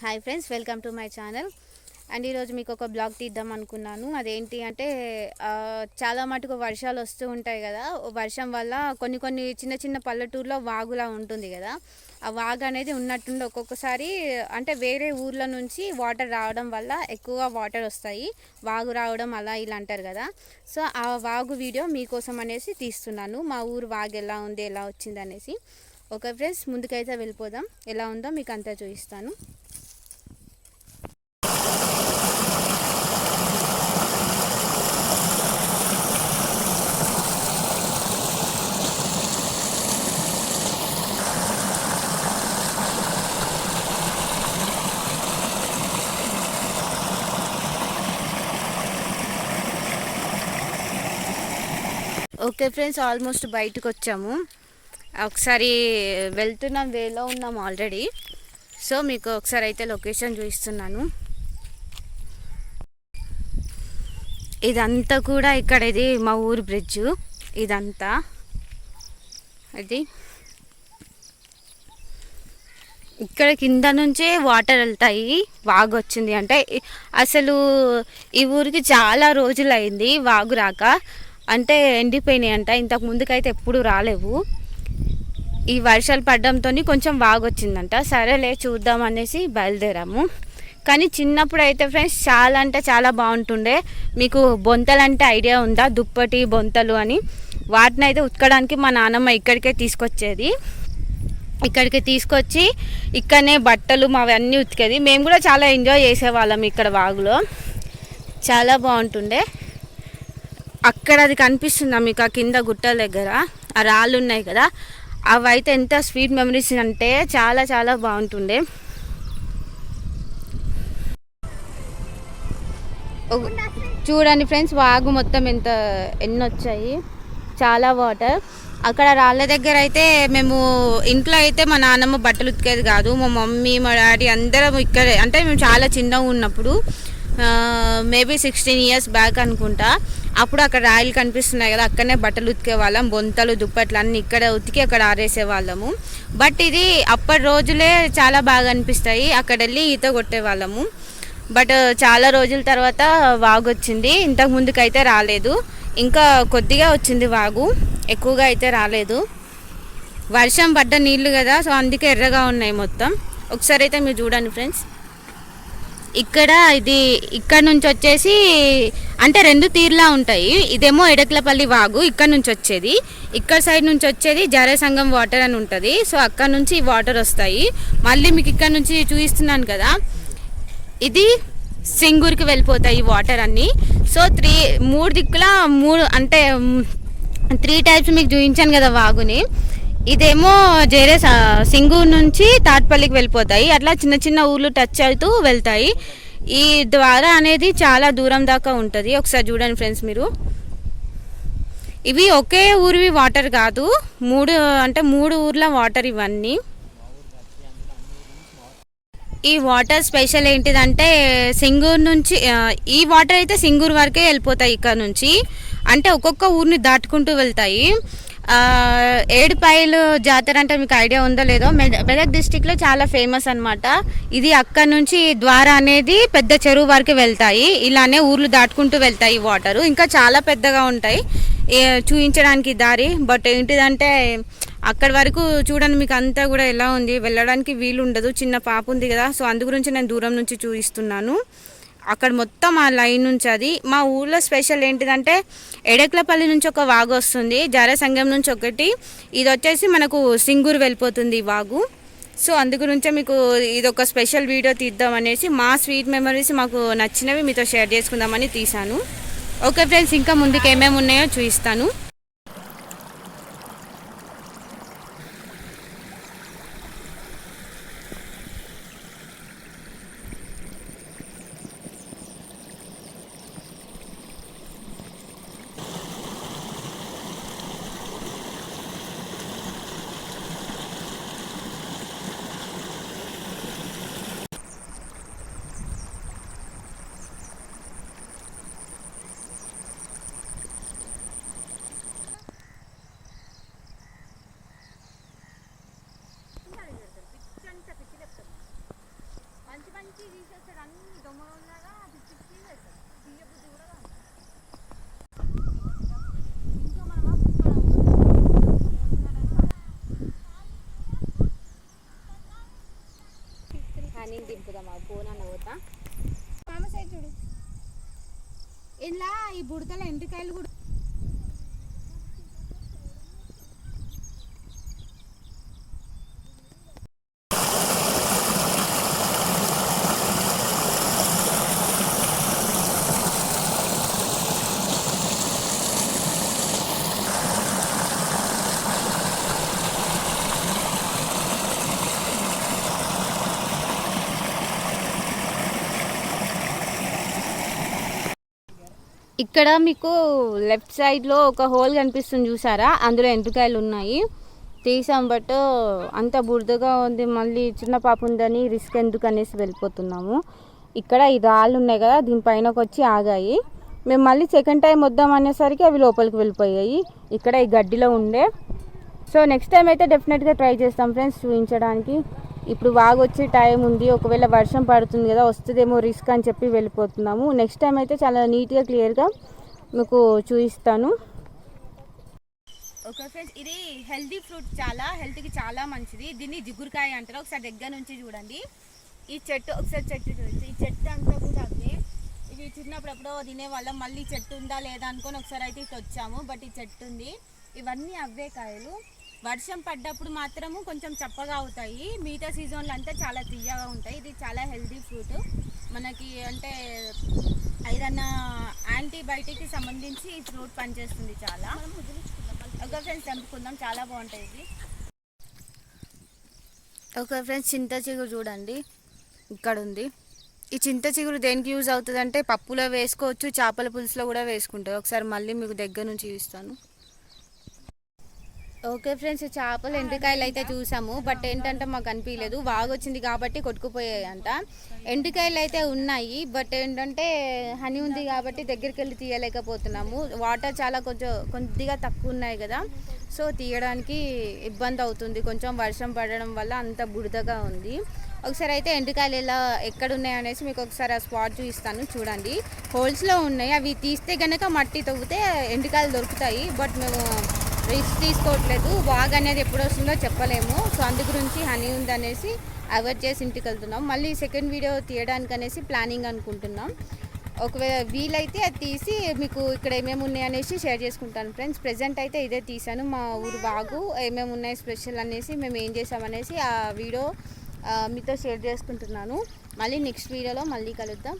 Hi friends welcome to my channel. And ఈరోజు మీకు ఒక బ్లాగ్ తీద్దాం అనుకున్నాను. అదేంటి అంటే చాలా మటుకు వర్షాలు వస్తూ ఉంటాయి కదా. వర్షం వల్ల కొన్ని కొన్ని చిన్న చిన్న పల్లెటూరులో వాగులా ఉంటుంది కదా. ఆ వాగు అనేది ఉన్నట్టుండి ఒక్కొక్కసారి అంటే వేరే ఊర్ల నుంచి వాటర్ రావడం వల్ల ఎక్కువ వాటర్ వస్తాయి. వాగు రావడం అలా ఇలా అంటారు కదా. సో ఆ వాగు వీడియో మీకోసం అనేసి తీస్తున్నాను. మా ఊరు వాగు ఎలా ఉంది ఎలా వచ్చింది అనేసి. ఓకే ఫ్రెండ్స్ ముందుకైతే వెళ్ళిపోదాం. ఎలా ఉందో మీకు అంతా చూపిస్తాను. ఓకే ఫ్రెండ్స్ ఆల్మోస్ట్ బయటకు వచ్చాము ఒకసారి వెళ్తున్నాం వేలో ఉన్నాం ఆల్రెడీ. సో మీకు ఒకసారి అయితే లొకేషన్ చూపిస్తున్నాను. ఇదంతా కూడా ఇక్కడ ఇది మా ఊరు బ్రిడ్జ్. ఇదంతా. అది. ఇక్కడ కింద నుంచే వాటర్ వెళ్తాయి. వాగు వచ్చింది అంటే అసలు ఈ ఊరికి చాలా రోజులు అయింది వాగు రాక. అంటే ఎండిపోయినాయి అంట ఇంతకు ముందుకైతే ఎప్పుడు రాలేవు. ఈ వర్షాలు పడడంతో కొంచెం వాగు వచ్చిందంట సరేలే చూద్దాం అనేసి బయలుదేరాము. కానీ చిన్నప్పుడు అయితే ఫ్రెండ్స్ చాలా అంటే చాలా బాగుంటుండే. మీకు బొంతలు అంటే ఐడియా ఉందా? దుప్పటి బొంతలు అని. వాటిని అయితే ఉతకడానికి మా నాన్నమ్మ ఇక్కడికే తీసుకొచ్చేది. ఇక్కడికి తీసుకొచ్చి ఇక్కడనే బట్టలు మావన్నీ ఉతికేది. మేము కూడా చాలా ఎంజాయ్ చేసేవాళ్ళం ఇక్కడ వాగులో. చాలా బాగుంటుండే. అక్కడ అది కనిపిస్తుందా మీకు? ఆ కింద గుట్టల దగ్గర? ఆ రాళ్ళు ఉన్నాయి కదా? అవి అయితే ఎంత స్వీట్ మెమరీస్ అంటే చాలా చాలా బాగుంటుండే. చూడండి ఫ్రెండ్స్ వాగు మొత్తం ఎంత ఎన్ని వచ్చాయి చాలా వాటర్. అక్కడ రాళ్ళ దగ్గర అయితే మేము ఇంట్లో అయితే మా నాన్నమ్మ బట్టలు ఉతికేది కాదు. మా మమ్మీ మా డాడీ అందరం ఇక్కడే అంటే మేము చాలా చిన్నగా ఉన్నప్పుడు మేబీ సిక్స్టీన్ ఇయర్స్ బ్యాక్ అనుకుంటా. అప్పుడు అక్కడ రాయలు కనిపిస్తున్నాయి కదా అక్కడనే బట్టలు ఉతికే వాళ్ళం బొంతలు దుప్పట్లు అన్నీ ఇక్కడ ఉతికి అక్కడ ఆరేసే వాళ్ళము. బట్ ఇది అప్పటి రోజులే చాలా బాగా అనిపిస్తాయి. అక్కడ వెళ్ళి ఈత కొట్టే వాళ్ళము. బట్ చాలా రోజుల తర్వాత వాగు వచ్చింది. ఇంతకు ముందుకైతే రాలేదు. ఇంకా కొద్దిగా వచ్చింది వాగు. ఎక్కువగా అయితే రాలేదు. వర్షం పడ్డ నీళ్ళు కదా సో అందుకే ఎర్రగా ఉన్నాయి మొత్తం. ఒకసారి అయితే మీరు చూడండి ఫ్రెండ్స్ ఇక్కడ ఇది ఇక్కడ నుంచి వచ్చేసి అంటే రెండు తీర్లా ఉంటాయి. ఇదేమో ఎడక్లపల్లి వాగు ఇక్కడ నుంచి వచ్చేది. ఇక్కడ సైడ్ నుంచి వచ్చేది జరే వాటర్ అని ఉంటుంది. సో అక్కడ నుంచి వాటర్ వస్తాయి. మళ్ళీ మీకు ఇక్కడ నుంచి చూపిస్తున్నాను కదా. ఇది సింగూర్కి వెళ్ళిపోతాయి వాటర్ అన్నీ. సో త్రీ మూడు దిక్కుల మూడు అంటే త్రీ టైప్స్ మీకు చూపించాను కదా వాగుని. ఇదేమో జేరే సింగూరు నుంచి తాట్పల్లికి వెళ్ళిపోతాయి. అట్లా చిన్న చిన్న ఊళ్ళు టచ్ అవుతూ వెళ్తాయి. ఈ ద్వారా అనేది చాలా దూరం దాకా ఉంటుంది. ఒకసారి చూడండి ఫ్రెండ్స్ మీరు. ఇవి ఒకే ఊరివి వాటర్ కాదు. మూడు అంటే మూడు ఊర్ల వాటర్ ఇవన్నీ. ఈ వాటర్ స్పెషల్ ఏంటిదంటే సింగూరు నుంచి ఈ వాటర్ అయితే సింగూరు వరకే వెళ్ళిపోతాయి ఇక్కడ నుంచి. అంటే ఒక్కొక్క ఊరిని దాటుకుంటూ వెళ్తాయి. ఏడుపాయలు జాతర అంటే మీకు ఐడియా ఉందో లేదో మెదక్ డిస్టిక్లో చాలా ఫేమస్ అన్నమాట. ఇది అక్కడ నుంచి ద్వారా అనేది పెద్ద చెరువు వరకు వెళ్తాయి. ఇలానే ఊర్లు దాటుకుంటూ వెళ్తాయి వాటరు. ఇంకా చాలా పెద్దగా ఉంటాయి. చూపించడానికి దారి. బట్ ఏంటిదంటే అక్కడి వరకు చూడండి మీకు అంతా కూడా ఎలా ఉంది. వెళ్ళడానికి వీలు ఉండదు చిన్న పాప ఉంది కదా. సో అందు గురించి నేను దూరం నుంచి చూపిస్తున్నాను అక్కడ మొత్తం ఆ లైన్ నుంచి అది. మా ఊర్లో స్పెషల్ ఏంటిదంటే ఎడక్లపల్లి నుంచి ఒక వాగు వస్తుంది జర సంఘం నుంచి ఒకటి. ఇది వచ్చేసి మనకు సింగూరు వెళ్ళిపోతుంది ఈ వాగు. సో అందు గురించే మీకు ఇది ఒక స్పెషల్ వీడియో తీద్దాం అనేసి మా స్వీట్ మెమరీస్ మాకు నచ్చినవి మీతో షేర్ చేసుకుందామని తీశాను. ఓకే ఫ్రెండ్స్ ఇంకా ముందుకు ఏమేమి ఉన్నాయో చూపిస్తాను. చూడు. ఇలా ఈ బుడతల ఎంటికాయలు కూడా ఇక్కడ మీకు లెఫ్ట్ సైడ్లో ఒక హోల్ కనిపిస్తుంది చూసారా? అందులో ఎండుకాయలు ఉన్నాయి. తీసాం బట్ అంత బురదగా ఉంది. మళ్ళీ చిన్న పాప ఉందని రిస్క్ ఎందుకు అనేసి వెళ్ళిపోతున్నాము. ఇక్కడ ఈ రాళ్ళు ఉన్నాయి కదా దీనిపైనకి వచ్చి ఆగాయి. మేము మళ్ళీ సెకండ్ టైం వద్దాం అనేసరికి అవి లోపలికి వెళ్ళిపోయాయి. ఇక్కడ ఈ గడ్డిలో ఉండే. సో నెక్స్ట్ టైం అయితే డెఫినెట్గా ట్రై చేస్తాం ఫ్రెండ్స్ చూపించడానికి ఇప్పుడు బాగా వచ్చే టైం ఉంది ఒకవేళ వర్షం పడుతుంది కదా వస్తుందేమో రిస్క్ అని చెప్పి వెళ్ళిపోతున్నాము. నెక్స్ట్ టైం అయితే చాలా నీట్గా క్లియర్గా మీకు చూపిస్తాను. ఓకే ఫ్రెండ్స్ ఇది హెల్దీ ఫ్రూట్ చాలా హెల్త్కి చాలా మంచిది. దీన్ని జిగురుకాయ అంటారు. ఒకసారి దగ్గర నుంచి చూడండి. ఈ చెట్టు ఒకసారి చెట్టు చూడండి. ఈ చెట్టు అంతా కూడా అదే. ఇవి చిన్నప్పుడు ఎప్పుడో తినేవాళ్ళం. మళ్ళీ చెట్టు ఉందా లేదా అనుకొని ఒకసారి అయితే ఇటు వచ్చాము. బట్ ఈ చెట్టు ఉంది. ఇవన్నీ అవే కాయలు. వర్షం పడ్డప్పుడు మాత్రము కొంచెం చప్పగా అవుతాయి. మిగతా సీజన్లో అంతా చాలా తీయగా ఉంటాయి. ఇది చాలా హెల్దీ ఫ్రూట్. మనకి అంటే ఐరన్ యాంటీబయాటిక్కి సంబంధించి ఈ ఫ్రూట్ పనిచేస్తుంది చాలా. ఒక ఫ్రెండ్స్ తెంపుకుందాం. చాలా బాగుంటాయి ఇది ఒక ఫ్రెండ్స్ చింత చిగురు చూడండి. ఇక్కడ ఉంది ఈ చింత చిగురు దేనికి యూజ్ అవుతుంది అంటే పప్పులో వేసుకోవచ్చు చేపల పులుసులో కూడా వేసుకుంటారు. ఒకసారి మళ్ళీ మీకు దగ్గర నుంచి చూపిస్తాను. ఓకే ఫ్రెండ్స్ చేపలు ఎండ్రికాయలు అయితే చూసాము. బట్ ఏంటంటే మాకు అనిపించలేదు బాగా వచ్చింది కాబట్టి కొట్టుకుపోయాయి అంట ఎండ్రికాయలు అయితే ఉన్నాయి. బట్ ఏంటంటే హనీ ఉంది కాబట్టి దగ్గరికి వెళ్ళి తీయలేకపోతున్నాము. వాటర్ చాలా కొంచెం కొద్దిగా తక్కువ ఉన్నాయి కదా. సో తీయడానికి ఇబ్బంది అవుతుంది. కొంచెం వర్షం పడడం వల్ల అంత బురదగా ఉంది. ఒకసారి అయితే ఎండ్రికాయలు ఎలా ఎక్కడ ఉన్నాయి అనేసి మీకు ఒకసారి ఆ స్పాట్ చూపిస్తాను. చూడండి. హోల్స్లో ఉన్నాయి. అవి తీస్తే కనుక మట్టి తవ్వితే ఎండ్రికాయలు దొరుకుతాయి. బట్ మేము రిస్క్ తీసుకోవట్లేదు. వాగ్ అనేది ఎప్పుడు వస్తుందో చెప్పలేము. సో అందు గురించి హనీ ఉందనేసి అవాయిడ్ చేసి ఇంటికి వెళ్తున్నాం. మళ్ళీ సెకండ్ వీడియో తీయడానికి అనేసి ప్లానింగ్ అనుకుంటున్నాం. ఒకవేళ వీలైతే అది తీసి మీకు ఇక్కడ ఏమేమి ఉన్నాయి అనేసి షేర్ చేసుకుంటాను ఫ్రెండ్స్. ప్రెజెంట్ అయితే ఇదే తీసాను మా ఊరు బాగు. ఏమేమి ఉన్నాయి స్పెషల్ అనేసి మేము ఏం చేసామనేసి ఆ వీడియో మీతో షేర్ చేసుకుంటున్నాను. మళ్ళీ నెక్స్ట్ వీడియోలో మళ్ళీ కలుద్దాం.